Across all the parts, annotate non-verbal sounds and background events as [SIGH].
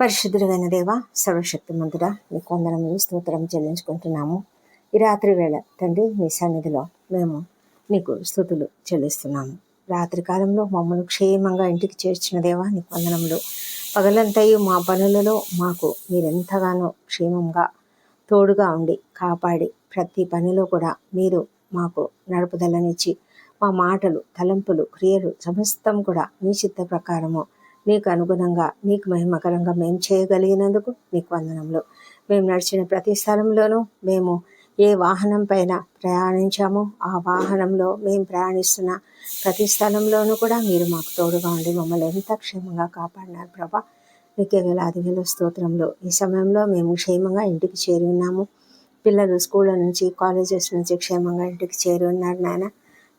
పరిశుద్ధుడైన దేవ సర్వశక్తిమంతుడా నీకు వందనములు స్తోత్రం చెల్లించుకుంటున్నాము. ఈ రాత్రి వేళ తండ్రి నీ సన్నిధిలో మేము నీకు స్థుతులు చెల్లిస్తున్నాము. రాత్రి కాలంలో మమ్మల్ని క్షేమంగా ఇంటికి చేర్చిన దేవా నీ వందనములు. పగలంతయు మా పనులలో మాకు మీరెంతగానో క్షేమంగా తోడుగా ఉండి కాపాడి ప్రతి పనిలో కూడా మీరు మాకు నడుపుదలనిచ్చి మా మాటలు తలంపులు క్రియలు సమస్తం కూడా మీ చిత్త ప్రకారము నీకు అనుగుణంగా నీకు మహిమకరంగా మేము చేయగలిగినందుకు నీకు వందనములు. మేము నడిచిన ప్రతి స్థలంలోనూ మేము ఏ వాహనం పైన ప్రయాణించామో ఆ వాహనంలో మేము ప్రయాణిస్తున్న ప్రతి స్థలంలోనూ కూడా మీరు మాకు తోడుగా ఉండి మమ్మల్ని ఎంత క్షేమంగా కాపాడినారు ప్రభా. నీకే వేలాది వేల స్తోత్రంలో ఈ సమయంలో మేము క్షేమంగా ఇంటికి చేరి ఉన్నాము. పిల్లలు స్కూళ్ళ నుంచి కాలేజెస్ నుంచి క్షేమంగా ఇంటికి చేరి ఉన్నారు నాయన.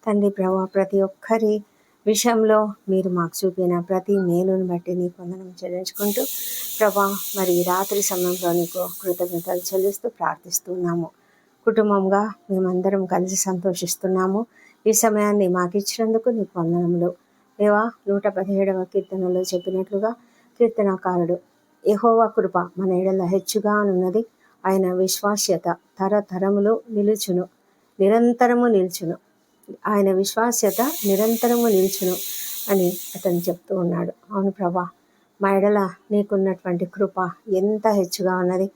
తండ్రి ప్రభా ప్రతి ఒక్కరి విషయంలో మీరు మాకు చూపిన ప్రతి మేలును బట్టి నీ పొందనం చెల్లించుకుంటూ ప్రభా మరి రాత్రి సమయంలో నీకు కృతజ్ఞతలు చెల్లిస్తూ ప్రార్థిస్తున్నాము. కుటుంబంగా మేమందరం కలిసి సంతోషిస్తున్నాము. ఈ సమయాన్ని మాకు ఇచ్చినందుకు నీకు వందనములు దేవా నూట పదిహేడవ కీర్తనలో చెప్పినట్లుగా కీర్తనకారుడు ఎహోవా కృప మన ఎడల హెచ్చుగా ఉన్నది ఆయన విశ్వాస్యత తరతరములు నిలుచును. నిరంతరము నిలుచును. ఆయన విశ్వాస్యత నిరంతరము నిలుచును అని అతను చెప్తూ ఉన్నాడు. అవును ప్రభా మా ఎడల నీకున్నటువంటి కృప ఎంత హెచ్చుగా ఉన్నది?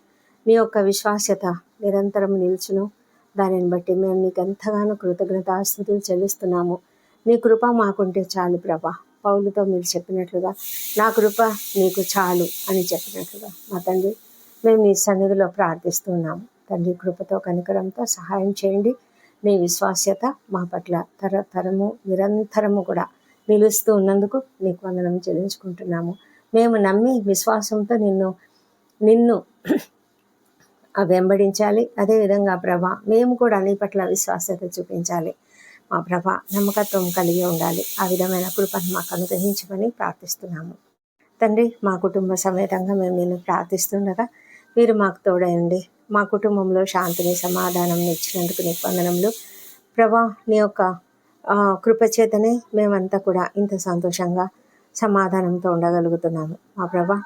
మీ యొక్క విశ్వాస్యత నిరంతరం నిలుచును. దానిని బట్టి మేము నీకు ఎంతగానో కృతజ్ఞతాస్థుతులు చెల్లిస్తున్నాము. నీ కృప మాకుంటే చాలు ప్రభా. పౌలుతో మీరు చెప్పినట్లుగా నా కృప నీకు చాలు అని చెప్పినట్లుగా. మా తండ్రి మేము నీ సన్నిధిలో ప్రార్థిస్తున్నాము. తండ్రి కృపతో కనికరంతో సహాయం చేయండి. మీ విశ్వాస్యత మా పట్ల తరతరము నిరంతరము కూడా నిలుస్తూ ఉన్నందుకు నీకు వందనం చెల్లించుకుంటున్నాము. మేము నమ్మి విశ్వాసంతో నిన్ను నిన్ను [CLEARS THROAT] వెంబడించాలి. అదేవిధంగా ప్రభ మేము కూడా నీ పట్ల విశ్వాస్యత చూపించాలి. మా ప్రభ నమ్మకత్వం కలిగి ఉండాలి. ఆ విధమైన కృపను మాకు అనుగ్రహించమని ప్రార్థిస్తున్నాము. తండ్రి మా కుటుంబ సమేతంగా మేము నిన్ను ప్రార్థిస్తుండగా మీరు మాకు తోడయండి మా కుటుంబంలో శాంతిని సమాధానం ఇచ్చినందుకు నీ వందనములు. ప్రభా నీ యొక్క కృపచేతనే మేమంతా కూడా ఇంత సంతోషంగా సమాధానంతో ఉండగలుగుతున్నాము. మా ప్రభా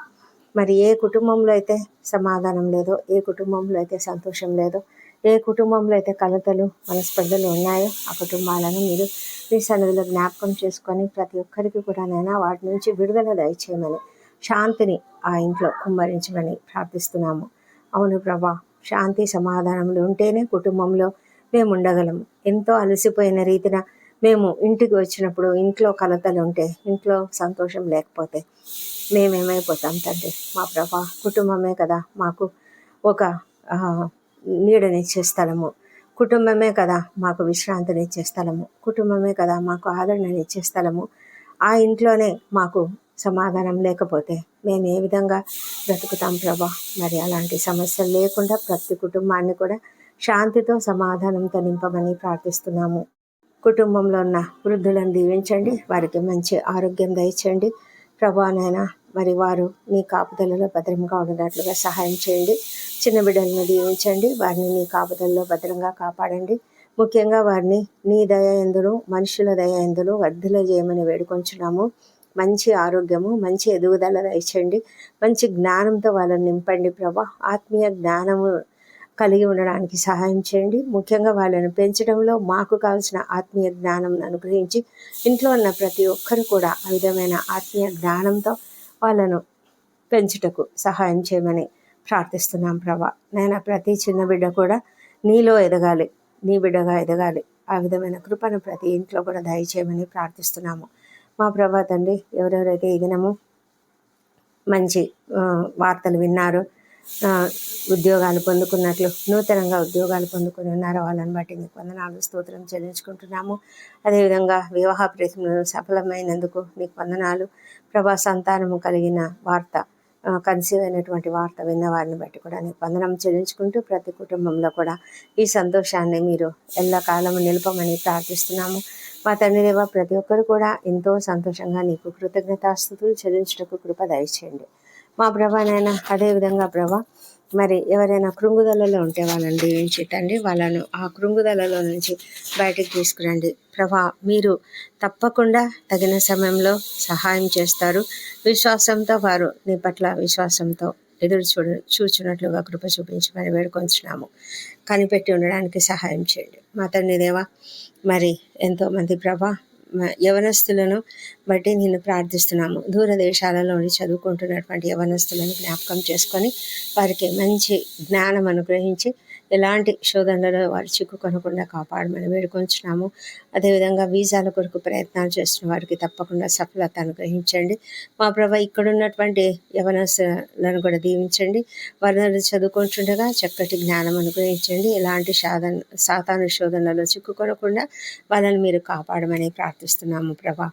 మరి ఏ కుటుంబంలో అయితే సమాధానం లేదో ఏ కుటుంబంలో అయితే సంతోషం లేదో ఏ కుటుంబంలో అయితే కలతలు మనస్పర్ధలు ఉన్నాయో ఆ కుటుంబాలను మీరు మీ సన్నిధిలో జ్ఞాపకం చేసుకొని ప్రతి ఒక్కరికి కూడా నైనా వాటి నుంచి విడుదల దయచేయమని శాంతిని ఆ ఇంట్లో కుమ్మరించమని ప్రార్థిస్తున్నాము. అవును ప్రభా శాంతి సమాధానములు ఉంటేనే కుటుంబంలో మేము ఉండగలము ఎంతో అలసిపోయిన రీతిన మేము ఇంటికి వచ్చినప్పుడు ఇంట్లో కలతలు ఉంటే ఇంట్లో సంతోషం లేకపోతే మేమేమైపోతాం తండ్రి. మా ప్రభా కుటుంబమే కదా మాకు ఒక నీడనిచ్చే స్థలము. కుటుంబమే కదా మాకు విశ్రాంతినిచ్చే స్థలము. కుటుంబమే కదా మాకు ఆదరణనిచ్చే స్థలము. ఆ ఇంట్లోనే మాకు సమాధానం లేకపోతే మేము ఏ విధంగా బ్రతుకుతాం ప్రభా? మరి అలాంటి సమస్యలు లేకుండా ప్రతి కుటుంబాన్ని కూడా శాంతితో సమాధానంతో నింపమని ప్రార్థిస్తున్నాము. కుటుంబంలో ఉన్న వృద్ధులను దీవించండి వారికి మంచి ఆరోగ్యం దయచేయండి. ప్రభానైనా మరి వారు నీ కాపుదలలో భద్రంగా ఉండేటట్లుగా సహాయం చేయండి. చిన్న బిడ్డలను దీవించండి వారిని నీ కాపుదలలో భద్రంగా కాపాడండి. ముఖ్యంగా వారిని నీ దయ ఎందును మనుషుల దయ ఎందును వర్ధుల చేయమని వేడుకొంచున్నాము. మంచి ఆరోగ్యము మంచి ఎదుగుదల దయచేయండి మంచి జ్ఞానంతో వాళ్ళని నింపండి ప్రభా. ఆత్మీయ జ్ఞానము కలిగి ఉండడానికి సహాయం చేయండి. ముఖ్యంగా వాళ్ళను పెంచడంలో మాకు కావాల్సిన ఆత్మీయ జ్ఞానం అనుగ్రహించి ఇంట్లో ఉన్న ప్రతి ఒక్కరు కూడా ఆ విధమైన ఆత్మీయ జ్ఞానంతో వాళ్ళను పెంచుటకు సహాయం చేయమని ప్రార్థిస్తున్నాం ప్రభా. నేను ప్రతి చిన్న బిడ్డ కూడా నీలో ఎదగాలి. నీ బిడ్డగా ఎదగాలి. ఆ విధమైన కృపను ప్రతి ఇంట్లో కూడా దయచేయమని ప్రార్థిస్తున్నాము. మా ప్రభా తండ్రి ఎవరెవరైతే ఈ దినము మంచి వార్తలు విన్నారు ఉద్యోగాలు పొందుకున్నట్లు నూతనంగా ఉద్యోగాలు పొందుకుని ఉన్నారు వాళ్ళని బట్టి నీకు వందనాలు స్తోత్రం చెల్లించుకుంటున్నాము. అదేవిధంగా వివాహ ప్రయత్నం సఫలమైనందుకు నీకు వందనాలు. ప్రభా సంతానము కలిగిన వార్త కన్సీవ్ అయినటువంటి వార్త విన్న వారిని బట్టి కూడా నీకు వందనం చెల్లించుకుంటూ ప్రతి కుటుంబంలో కూడా ఈ సంతోషాన్ని మీరు ఎల్లకాలము నిలపమని ప్రార్థిస్తున్నాము. మా తండ్రి దేవ ప్రతి ఒక్కరు కూడా ఎంతో సంతోషంగా నీకు కృతజ్ఞతాస్థుతులు చెల్లించటకు కృప దయచేయండి. మా ప్రభానైనా అదేవిధంగా ప్రభా మరి ఎవరైనా కృంగుదలలో ఉంటే వాళ్ళని దీవించి వాళ్ళను ఆ కృంగుదలలో నుంచి బయటకు తీసుకురండి. ప్రభా మీరు తప్పకుండా తగిన సమయంలో సహాయం చేస్తారు. విశ్వాసంతో వారు నీ పట్ల విశ్వాసంతో ఎదురు చూడ చూచున్నట్లుగా కృప చూపించమని వేడుకొంచున్నాము. కనిపెట్టి ఉండడానికి సహాయం చేయండి. మా తండ్రి దేవా మరి ఎంతోమంది ప్రభా యవనస్తులను బట్టి నేను ప్రార్థిస్తున్నాము. దూరదేశాలలోని చదువుకుంటున్నటువంటి యవనస్తులను జ్ఞాపకం చేసుకొని వారికి మంచి జ్ఞానం అనుగ్రహించి ఎలాంటి శోధనలలో వారు చిక్కుకొనకుండా కాపాడమని వేడుకొంచున్నాము. అదేవిధంగా వీసాల కొరకు ప్రయత్నాలు చేస్తున్న వారికి తప్పకుండా సఫలత అనుగ్రహించండి. మా ప్రభ ఇక్కడున్నటువంటి యవనస్తులను కూడా దీవించండి. వారిని చదువుకుంటుండగా చక్కటి జ్ఞానం అనుగ్రహించండి. ఎలాంటి సాధన సాతాను శోధనలలో చిక్కుకొనకుండా వాళ్ళని మీరు కాపాడమని ప్రార్థిస్తున్నాము ప్రభా.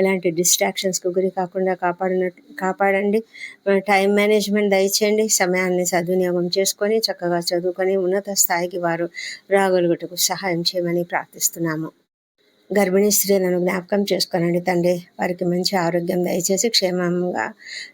ఎలాంటి డిస్ట్రాక్షన్స్కు గురి కాకుండా కాపాడినట్టు కాపాడండి. టైం మేనేజ్మెంట్ దయచేయండి. సమయాన్ని సద్వినియోగం చేసుకొని చక్కగా చదువుకొని ఉన్నత స్థాయికి వారు రాగలుగుటకు సహాయం చేయమని ప్రార్థిస్తున్నాము. గర్భిణీ స్త్రీలను జ్ఞాపకం చేసుకోనండి తండ్రి. వారికి మంచి ఆరోగ్యం దయచేసి క్షేమంగా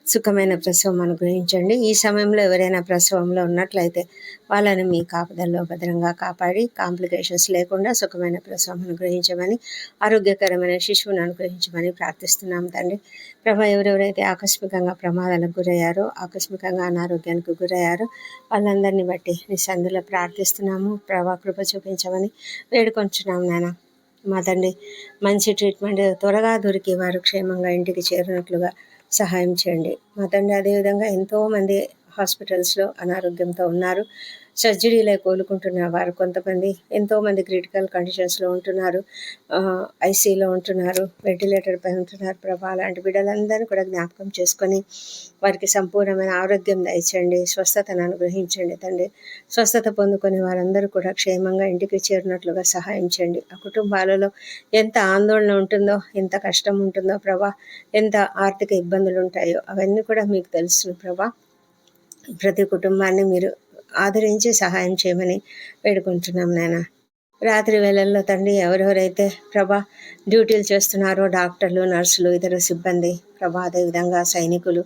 సుఖమైన ప్రసవం అనుగ్రహించండి. ఈ సమయంలో ఎవరైనా ప్రసవంలో ఉన్నట్లయితే వాళ్ళని మీ కాపుదల్లో భద్రంగా కాపాడి కాంప్లికేషన్స్ లేకుండా సుఖమైన ప్రసవం అనుగ్రహించమని ఆరోగ్యకరమైన శిశువును అనుగ్రహించమని ప్రార్థిస్తున్నాం తండ్రి. ప్రభా ఎవరెవరైతే ఆకస్మికంగా ప్రమాదాలకు గురయ్యారో ఆకస్మికంగా అనారోగ్యానికి గురయ్యారో వాళ్ళందరినీ బట్టి నీ సందులో ప్రార్థిస్తున్నాము. ప్రభా కృప చూపించమని వేడుకొంచున్నాం నాన్న మా తండ్రి మంచి ట్రీట్మెంట్ త్వరగా దొరికి వారు క్షేమంగా ఇంటికి చేరినట్లుగా సహాయం చేయండి. మా తండ్రి అదేవిధంగా ఎంతోమంది హాస్పిటల్స్లో అనారోగ్యంతో ఉన్నారు. సర్జరీలే కోలుకుంటున్న వారు కొంతమంది ఎంతోమంది క్రిటికల్ కండిషన్స్లో ఉంటున్నారు. ఐసీలో ఉంటున్నారు వెంటిలేటర్ పై ఉంటున్నారు. ప్రభా లాంటి బిడ్డలందరినీ కూడా జ్ఞాపకం చేసుకొని వారికి సంపూర్ణమైన ఆరోగ్యం దయచండి స్వస్థతను అనుగ్రహించండి తండ్రి. స్వస్థత పొందుకొని వారందరూ కూడా క్షేమంగా ఇంటికి చేరినట్లుగా సహాయం చేయండి. ఆ కుటుంబాలలో ఎంత ఆందోళన ఉంటుందో ఎంత కష్టం ఉంటుందో ప్రభా ఎంత ఆర్థిక ఇబ్బందులు ఉంటాయో అవన్నీ కూడా మీకు తెలుసు ప్రభా. ప్రతి కుటుంబాన్ని మీరు ఆదరించి సహాయం చేయమని వేడుకుంటున్నాం నాయన. రాత్రి వేళల్లో తండ్రి ఎవరెవరైతే ప్రభా డ్యూటీలు చేస్తున్నారో డాక్టర్లు నర్సులు ఇతర సిబ్బంది ప్రభా అదేవిధంగా సైనికులు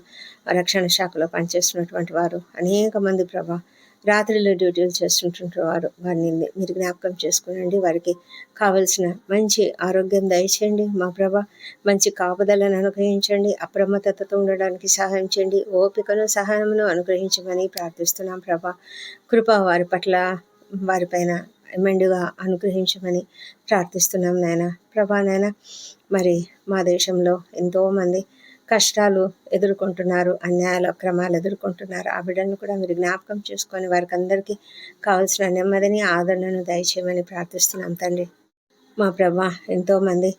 రక్షణ శాఖలో పనిచేస్తున్నటువంటి వారు అనేక మంది ప్రభా రాత్రిలో డ్యూటీలు చేస్తుంటుంటారు వారిని మీరు జ్ఞాపకం చేసుకునండి. వారికి కావలసిన మంచి ఆరోగ్యం దయచేయండి. మా ప్రభ మంచి కాపుదలను అనుగ్రహించండి. అప్రమత్తతతో ఉండడానికి సహాయం చేయండి. ఓపికను సహాయమును అనుగ్రహించమని ప్రార్థిస్తున్నాం ప్రభా. కృప వారి పట్ల వారిపైన మెండుగా అనుగ్రహించమని ప్రార్థిస్తున్నాం నాయన. ప్రభా నాయన మరి మా దేశంలో ఎంతోమంది కష్టాలు ఎదుర్కొంటున్నారు అన్యాయాలు అక్రమాలు ఎదుర్కొంటున్నారు. ఆ బిడ్డను కూడా మీరు జ్ఞాపకం చేసుకొని వారికి అందరికీ కావాల్సిన నెమ్మదిని ఆదరణను దయచేయమని ప్రార్థిస్తున్నాం తండ్రి. మా ప్రభా ఎంతోమంది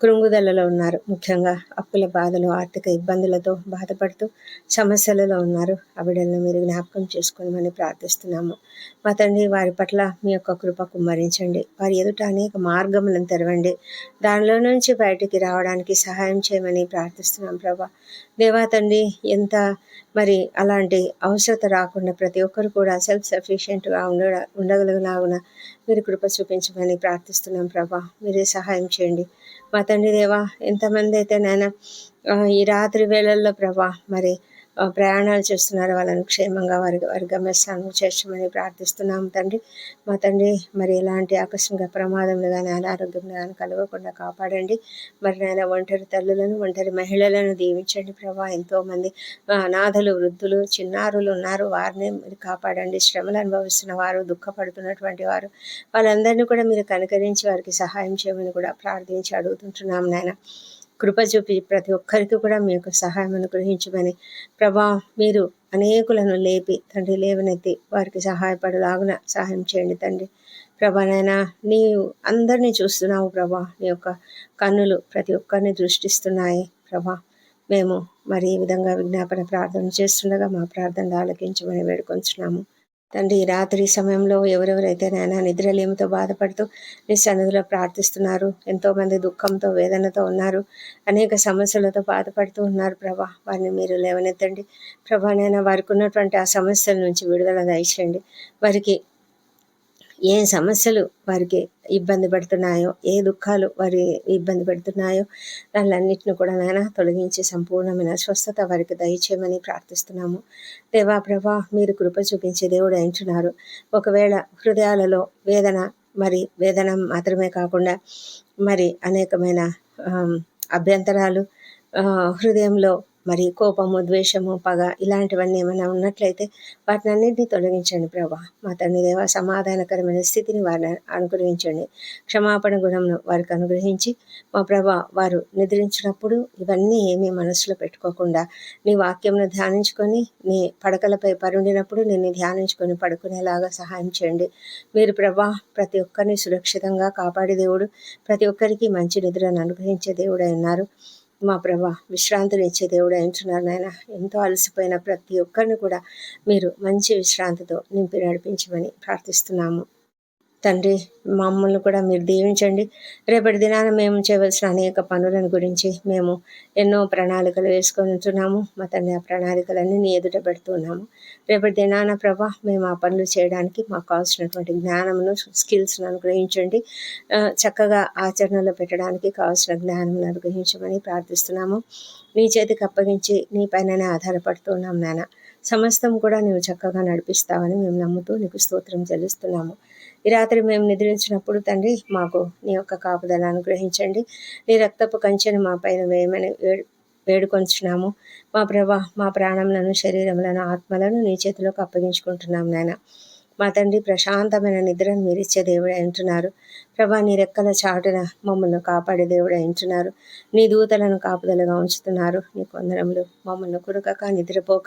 కృంగుదలలో ఉన్నారు. ముఖ్యంగా అప్పుల బాధలు ఆర్థిక ఇబ్బందులతో బాధపడుతూ సమస్యలలో ఉన్నారు. ఆ మీరు జ్ఞాపకం చేసుకోమని ప్రార్థిస్తున్నాము. మా తండ్రి వారి పట్ల మీ యొక్క కృప కుమ్మరించండి. వారి ఎదుట అనేక మార్గములను తెరవండి. దానిలో నుంచి బయటికి రావడానికి సహాయం చేయమని ప్రార్థిస్తున్నాం ప్రభా. దేవా తండ్రి ఎంత మరి అలాంటి అవసరత రాకుండా ప్రతి ఒక్కరు కూడా సెల్ఫ్ సఫిషియెంట్గా ఉండ ఉండగలిగినాగున మీరు కృప చూపించమని ప్రార్థిస్తున్నాం ప్రభా. మీరే సహాయం చేయండి. మా తండ్రి దేవా ఎంతమంది అయితే నాయన ఈ రాత్రి వేళల్లో ప్రభా మరి ప్రయాణాలు చేస్తున్నారు. వాళ్ళను క్షేమంగా వారి వారి గమ్యస్థానం చేర్చమని ప్రార్థిస్తున్నాం తండ్రి. మా తండ్రి మరి ఎలాంటి ఆకస్మిక ప్రమాదంలు కానీ అనారోగ్యం కానీ కలగకుండా కాపాడండి. మరి నాయన ఒంటరి తల్లులను ఒంటరి మహిళలను దీవించండి ప్రభా. ఎంతోమంది అనాథలు వృద్ధులు చిన్నారులు ఉన్నారు. వారిని మీరు కాపాడండి. శ్రమలు అనుభవిస్తున్న వారు దుఃఖపడుతున్నటువంటి వారు వాళ్ళందరినీ కూడా మీరు కనుకరించి వారికి సహాయం చేయమని కూడా ప్రార్థించి అడుగుతుంటున్నాం నాయన. కృప చూపి ప్రతి ఒక్కరికి కూడా మీ యొక్క సహాయం అనుగ్రహించమని. ప్రభా మీరు అనేకులను లేపి తండ్రి లేవనెత్తి వారికి సహాయపడలాగున సహాయం చేయండి తండ్రి. ప్రభా నీవు అందరినీ చూస్తున్నావు ప్రభా. నీ యొక్క కన్నులు ప్రతి ఒక్కరిని దృష్టిస్తున్నాయి ప్రభా. మేము మరి ఈ విధంగా విజ్ఞాపన ప్రార్థన చేస్తుండగా మా ప్రార్థనలు ఆలకించమని వేడుకొంచున్నాము. తండ్రి రాత్రి సమయంలో ఎవరెవరైతే నాయన నిద్రలేమితో బాధపడుతూ నీ సన్నిధిలో ప్రార్థిస్తున్నారు ఎంతోమంది దుఃఖంతో వేదనతో ఉన్నారు అనేక సమస్యలతో బాధపడుతూ ఉన్నారు ప్రభా. వారిని మీరు లేవనెత్తండి. ప్రభా నైనా వారికి ఉన్నటువంటి ఆ సమస్యల నుంచి విడుదల దయచేయండి. వారికి ఏ సమస్యలు వారికి ఇబ్బంది పెడుతున్నాయో ఏ దుఃఖాలు వారి ఇబ్బంది పెడుతున్నాయో వాళ్ళన్నింటిని కూడా నాయన తొలగించి సంపూర్ణమైన స్వస్థత వారికి దయచేయమని ప్రార్థిస్తున్నాము. దేవా ప్రభా మీరు కృప చూపించే దేవుడు అంటున్నారు ఒకవేళ హృదయాలలో వేదన మరి వేదన మాత్రమే కాకుండా మరి అనేకమైన అభ్యంతరాలు హృదయంలో మరి కోపము ద్వేషము పగ ఇలాంటివన్నీ ఏమైనా ఉన్నట్లయితే వాటిని అన్నింటినీ తొలగించండి ప్రభా. మా తండ్రి దేవ సమాధానకరమైన స్థితిని వారిని అనుగ్రహించండి. క్షమాపణ గుణంను వారికి అనుగ్రహించి మా ప్రభా వారు నిద్రించినప్పుడు ఇవన్నీ ఏమీ మనసులో పెట్టుకోకుండా నీ వాక్యంను ధ్యానించుకొని నీ పడకలపై పరుండినప్పుడు నిన్ను ధ్యానించుకొని పడుకునేలాగా సహాయం చేయండి. మీరు ప్రభా ప్రతి ఒక్కరిని సురక్షితంగా కాపాడే దేవుడు ప్రతి ఒక్కరికి మంచి నిద్రను అనుగ్రహించే దేవుడై ఉన్నారు. మా ప్రభా విశ్రాంతిని ఇచ్చే దేవుడు అంటున్నారు నాయన. ఎంతో అలసిపోయిన ప్రతి ఒక్కరిని కూడా మీరు మంచి విశ్రాంతితో నింపి నడిపించమని ప్రార్థిస్తున్నాము. తండ్రి మమ్మల్ని కూడా మీరు దీవించండి. రేపటి దినాన మేము చేయవలసిన అనేక పనులను గురించి మేము ఎన్నో ప్రణాళికలు వేసుకొని మా తండ్రి ఆ ప్రణాళికలన్నీ నీ ఎదుట పెడుతున్నాము రేపటి దినాన ప్రభా మేము ఆ పనులు చేయడానికి మాకు కావాల్సినటువంటి జ్ఞానమును స్కిల్స్ను అనుగ్రహించండి. చక్కగా ఆచరణలో పెట్టడానికి కావాల్సిన జ్ఞానం అనుగ్రహించమని ప్రార్థిస్తున్నాము. నీ చేతికి అప్పగించి నీ పైననే ఆధారపడుతున్నాం నాన్న సమస్తం కూడా నీవు చక్కగా నడిపిస్తావని మేము నమ్ముతూ నీకు స్తోత్రం చెల్లిస్తున్నాము. ఈ రాత్రి మేము నిద్రించినప్పుడు తండ్రి మాకు నీ యొక్క కాపుదల అనుగ్రహించండి. నీ రక్తపు కంచెను మా పైన వేయమని వేడుకొంచున్నాము మా ప్రభా మా ప్రాణములను శరీరములను ఆత్మలను నీ చేతిలోకి అప్పగించుకుంటున్నాం నాయన. మా తండ్రి ప్రశాంతమైన నిద్రను మీరిచ్చే దేవుడే అంటున్నారు. ప్రభా నీ రెక్కల చాటున మమ్మల్ని కాపాడే దేవుడు ఎంచున్నారు నీ దూతలను కాపుదలుగా ఉంచుతున్నారు. నీ కొందరములు మమ్మల్ని కురకక నిద్రపోక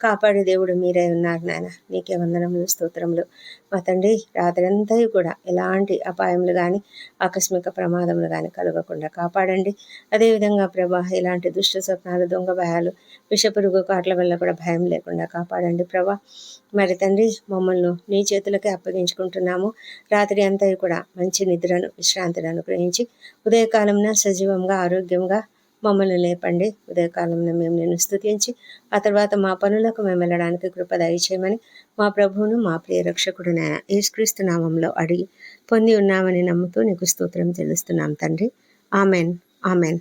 కాపాడే దేవుడు మీరే ఉన్నారు నాయన. నీకే వందనములు స్తోత్రములు. మా తండ్రి రాత్రంతా కూడా ఎలాంటి అపాయములు కానీ ఆకస్మిక ప్రమాదములు కానీ కలగకుండా కాపాడండి. అదేవిధంగా ప్రభా ఇలాంటి దుష్ట స్వప్నాలు దొంగ భయాలు విషపురుగు కాట్ల వల్ల కూడా భయం లేకుండా కాపాడండి ప్రభా. మరి తండ్రి మమ్మల్ని నీ చేతులకే అప్పగించుకుంటున్నాము. రాత్రి అంతా కూడా మంచి నిద్రను విశ్రాంతిని అనుగ్రహించి ఉదయకాలంన సజీవంగా ఆరోగ్యంగా మమ్మల్ని లేపండి. ఉదయకాలంలో మేము నిన్ను స్తుతించి ఆ తర్వాత మా పనులకు మేము వెళ్ళడానికి కృప దయచేయమని మా ప్రభువును మా ప్రియ రక్షకుడునైన యేసుక్రీస్తు నామంలో అడిగి పొంది ఉన్నామని నమ్ముతూ నీకు స్తోత్రం తెలుస్తున్నాం తండ్రి. ఆమెన్. ఆమెన్.